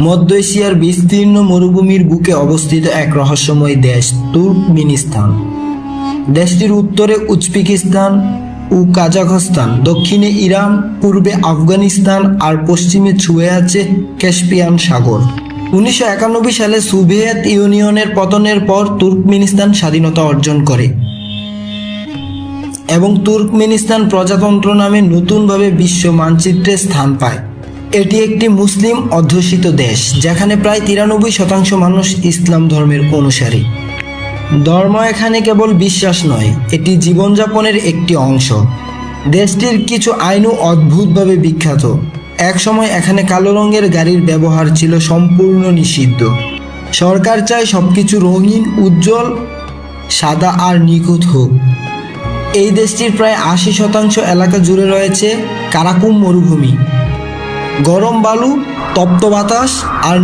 মধ্য এশিয়ার বিস্তীর্ণ মরুভূমির বুকে অবস্থিত এক রহস্যময় দেশ, তুর্কমিনিস্তান। দেশটির উত্তরে উজবেকিস্তান ও কাজাখস্তান, দক্ষিণে ইরান, পূর্বে আফগানিস্তান আর পশ্চিমে ছুঁয়ে আছে ক্যাসপিয়ান সাগর। উনিশশো একানব্বই সালে সোভিয়েত ইউনিয়নের পতনের পর তুর্কমিনিস্তান স্বাধীনতা অর্জন করে এবং তুর্কমেনিস্তান প্রজাতন্ত্র নামে নতুনভাবে বিশ্ব মানচিত্রে স্থান পায়। এটি একটি মুসলিম অধ্যুষিত দেশ, যেখানে প্রায় তিরানব্বই শতাংশ মানুষ ইসলাম ধর্মের অনুসারী। ধর্ম এখানে কেবল বিশ্বাস নয়, এটি জীবনযাপনের একটি অংশ। দেশটির কিছু আইনও অদ্ভুতভাবে বিখ্যাত। একসময় এখানে কালো রঙের গাড়ির ব্যবহার ছিল সম্পূর্ণ নিষিদ্ধ। সরকার চায় সবকিছু রঙিন, উজ্জ্বল, সাদা আর নিখুঁত হোক। এই দেশটির প্রায় আশি শতাংশ এলাকা জুড়ে রয়েছে কারাকুম মরুভূমি। গরম বালু তপ্ত বাতাস আর